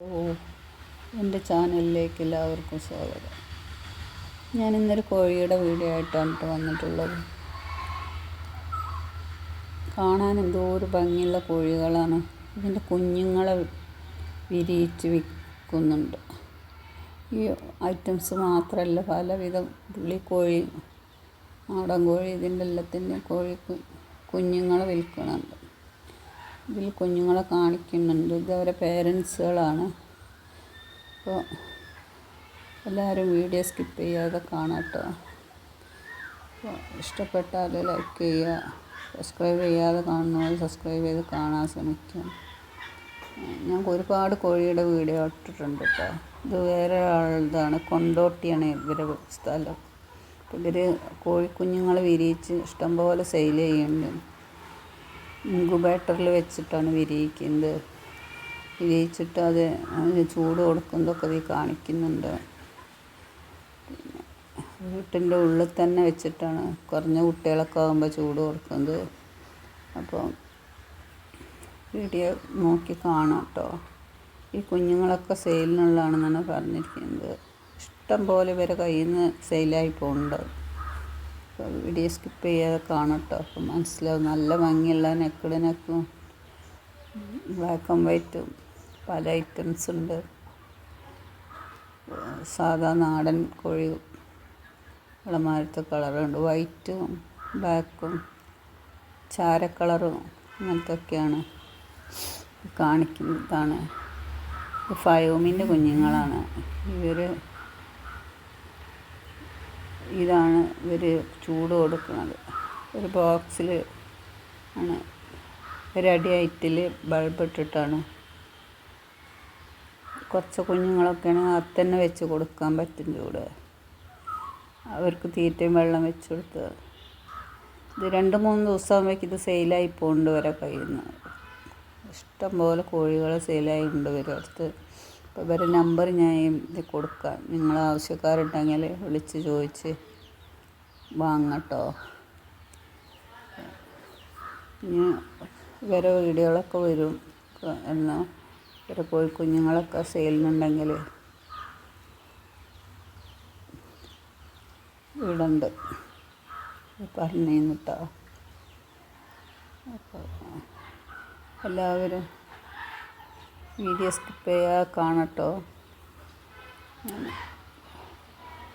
ഓ എന്റെ ചാനലിലേക്ക് എല്ലാവർക്കും സ്വാഗതം. ഞാൻ ഇന്നൊരു കോഴിയുടെ വീഡിയോ ആയിട്ടാണ് വന്നിട്ടുള്ളത്. കാണാൻ എന്തോ ഒരു ഭംഗിയുള്ള കോഴികളാണ്. ഇതിന്റെ കുഞ്ഞുങ്ങളെ വിരിയിച്ച് വിൽക്കുന്നുണ്ട്. ഈ ഐറ്റംസ് മാത്രമല്ല പലവിധം പുള്ളിക്കോഴി നാടൻ കോഴി ഇതിന്റെ എല്ലാത്തിന്റെ കോഴി കുഞ്ഞുങ്ങളെ വിൽക്കുന്നുണ്ട്. ഇതിൽ കുഞ്ഞുങ്ങളെ കാണിക്കുന്നുണ്ട്. ഇത് അവരെ പേരൻസുകളാണ്. അപ്പോൾ എല്ലാവരും വീഡിയോ സ്കിപ്പ് ചെയ്യാതെ കാണാട്ടോ അപ്പോൾ ഇഷ്ടപ്പെട്ടാൽ ലൈക്ക് ചെയ്യുക. സബ്സ്ക്രൈബ് ചെയ്യാതെ കാണുന്നവർ സബ്സ്ക്രൈബ് ചെയ്ത് കാണാൻ ശ്രമിക്കാം ഞാൻ ഒരുപാട് കോഴിയുടെ വീഡിയോ ഇട്ടിട്ടുണ്ട് കേട്ടോ. ഇത് വേറെ ആളുടേതാണ്. കൊണ്ടോട്ടിയാണ് ഇവരെ സ്ഥലം. ഇവർ കോഴിക്കുഞ്ഞുങ്ങളെ വിരിയിച്ച് ഇഷ്ടംപോലെ സെയിൽ ചെയ്യുന്നുണ്ട്. ഇൻക്യുബേറ്ററിൽ വെച്ചിട്ടാണ് വിരിയിക്കുന്നത്. വിരിയിച്ചിട്ട് അത് അതിന് ചൂട് കൊടുക്കുന്നതൊക്കെ ഇതിൽ കാണിക്കുന്നുണ്ട്. പിന്നെ വീട്ടിന്റെ ഉള്ളിൽ തന്നെ വെച്ചിട്ടാണ്. കുറഞ്ഞ കുട്ടികളൊക്കെ ആകുമ്പോൾ ചൂട് കൊടുക്കുന്നത്. അപ്പോൾ വീഡിയോ നോക്കി കാണാം കേട്ടോ. ഈ കുഞ്ഞുങ്ങളൊക്കെ സെയിലിനുള്ളതാണെന്നാണ് പറഞ്ഞിരിക്കുന്നത്. ഇഷ്ടം പോലെ ഇവരെ കയ്യിൽ നിന്ന് സെയിലായി പോകുന്നുണ്ട്. വീഡിയോ സ്കിപ്പ് ചെയ്യാതെ കാണട്ടോ അപ്പം മനസ്സിലാവും നല്ല ഭംഗിയുള്ള നെക്കിളിനൊക്കെ ബ്ലാക്ക് ആൻഡ് വൈറ്റും പല ഐറ്റംസ് ഉണ്ട്. സാധാ നാടൻ കോഴി ഇളമാരത്തെ കളറുണ്ട് വൈറ്റും ബ്ലാക്കും ചാരക്കളറും അങ്ങനത്തൊക്കെയാണ് കാണിക്കുന്നതാണ്. ഇത് ഫയോമിന്റെ കുഞ്ഞുങ്ങളാണ്. ഇവർ ഇതാണ് ഇവർ ചൂട് കൊടുക്കുന്നത്. ഒരു ബോക്സിൽ ആണ്. ഒരടി ബൾബ് ഇട്ടിട്ടാണ്. കുറച്ച് കുഞ്ഞുങ്ങളൊക്കെ ആണെങ്കിൽ അത് തന്നെ വെച്ച് കൊടുക്കാൻ പറ്റും ചൂട്. അവർക്ക് തീറ്റയും വെള്ളം വെച്ച് കൊടുത്ത്. ഇത് രണ്ട് മൂന്ന് ദിവസം ആകുമ്പോഴേക്ക് ഇത് സെയിലായി പോകുന്നുണ്ട് വരെ കയ്യിൽ നിന്ന് ഇഷ്ടം പോലെ കോഴികൾ സെയിലായി ഉണ്ട് വരും അടുത്ത് അപ്പോൾ ഇവരെ നമ്പർ ഞാൻ ഇത് കൊടുക്കാം. നിങ്ങൾ ആവശ്യക്കാരുണ്ടെങ്കിൽ വിളിച്ച് ചോദിച്ച് വാങ്ങട്ടോ. ഇനി ഇവരെ വീഡിയോകളൊക്കെ വരും. എന്നാൽ ഇവരെ പോയി കുഞ്ഞുങ്ങളൊക്കെ സെയിലിനുണ്ടെങ്കിൽ ഇവിടുണ്ട്. പറഞ്ഞിട്ടോ അപ്പോൾ എല്ലാവരും വീഡിയോ സ്കിപ്പ് ചെയ്യാതെ കാണട്ടോ.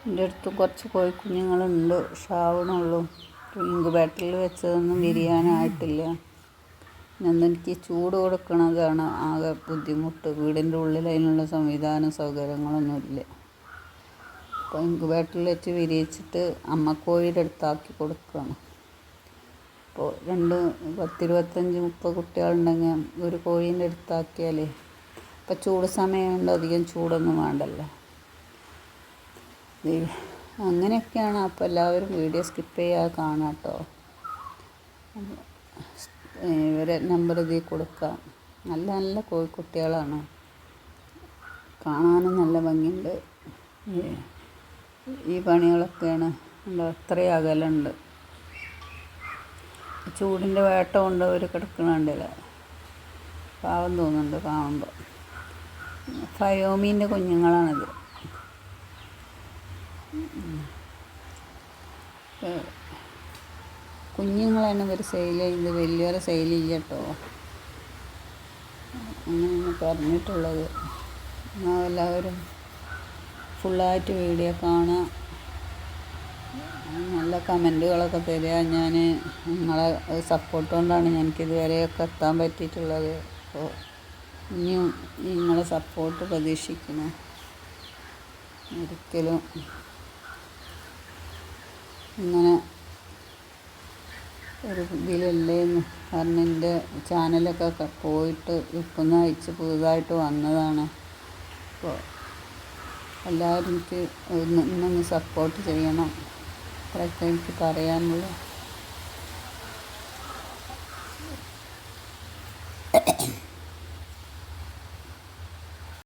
എന്റെ അടുത്ത് കുറച്ച് കോഴിക്കുഞ്ഞുങ്ങളുണ്ട്. ഷാവണുള്ളൂ. ഇൻക്യുബേറ്ററിൽ വെച്ചതൊന്നും വിരിയാനായിട്ടില്ല. എനിക്ക് ചൂട് കൊടുക്കണതാണ്. ആകെ ബുദ്ധിമുട്ട്. വീടിന്റെ ഉള്ളിൽ അതിനുള്ള സംവിധാന സൗകര്യങ്ങളൊന്നുമില്ല. അപ്പോൾ ഇൻക്യുബേറ്ററിൽ വെച്ച് വിരിയിച്ചിട്ട് അമ്മക്കോഴിയുടെ അടുത്താക്കി കൊടുക്കുകയാണ്. അപ്പോൾ രണ്ട് പത്തിരുപത്തഞ്ച് മുപ്പത് കുട്ടികളുണ്ടെങ്കിൽ ഒരു കോഴീന്റെ അടുത്താക്കിയാൽ ഇപ്പം ചൂട് സമയമുണ്ട് അധികം ചൂടൊന്നും വേണ്ടല്ലോ. അങ്ങനെയൊക്കെയാണ് അപ്പോൾ എല്ലാവരും വീഡിയോ സ്കിപ്പ് ചെയ്യാതെ കാണാം കേട്ടോ ഇവരെ നമ്പർ ഇതിൽ കൊടുക്കാം. നല്ല നല്ല കോഴിക്കുട്ടികളാണ്. കാണാനും നല്ല ഭംഗിയുണ്ട്. ഈ- പണികളൊക്കെയാണ് അത്രയും അകലുണ്ട്. ചൂടിന്റെ വേട്ട കൊണ്ട് അവർ കിടക്കണുണ്ടല്ലോ പാവം തോന്നുന്നുണ്ട് കാണുമ്പോൾ ഫയോമീന്റെ കുഞ്ഞുങ്ങളാണിത്. കുഞ്ഞുങ്ങളാണ് ഇവർ സെയിൽ ചെയ്യുന്നത്. വലിയവരെ ചെയ്യ കേട്ടോ അങ്ങനെയാണ് പറഞ്ഞിട്ടുള്ളത്. എല്ലാവരും ഫുള്ളായിട്ട് വീഡിയോ കാണുക നല്ല കമന്റുകളൊക്കെ തരിക ഞാൻ നിങ്ങളെ സപ്പോർട്ട് കൊണ്ടാണ് ഞാൻ ഇതുവരെയൊക്കെ എത്താൻ പറ്റിയിട്ടുള്ളത്. അപ്പോൾ ഇനിയും നിങ്ങളെ സപ്പോർട്ട് പ്രതീക്ഷിക്കുന്നു. ഒരിക്കലും. ഇങ്ങനെ ഒരു ഇതിലല്ലേന്ന് കാരണം എന്റെ ചാനലൊക്കെ പോയിട്ട് ഇപ്പം അയച്ച് പുതുതായിട്ട് വന്നതാണ്. അപ്പോൾ എല്ലാവരും എനിക്ക് ഇന്നൊന്ന് സപ്പോർട്ട് ചെയ്യണം. അത്രയൊക്കെ എനിക്ക് പറയാനുള്ളൂ.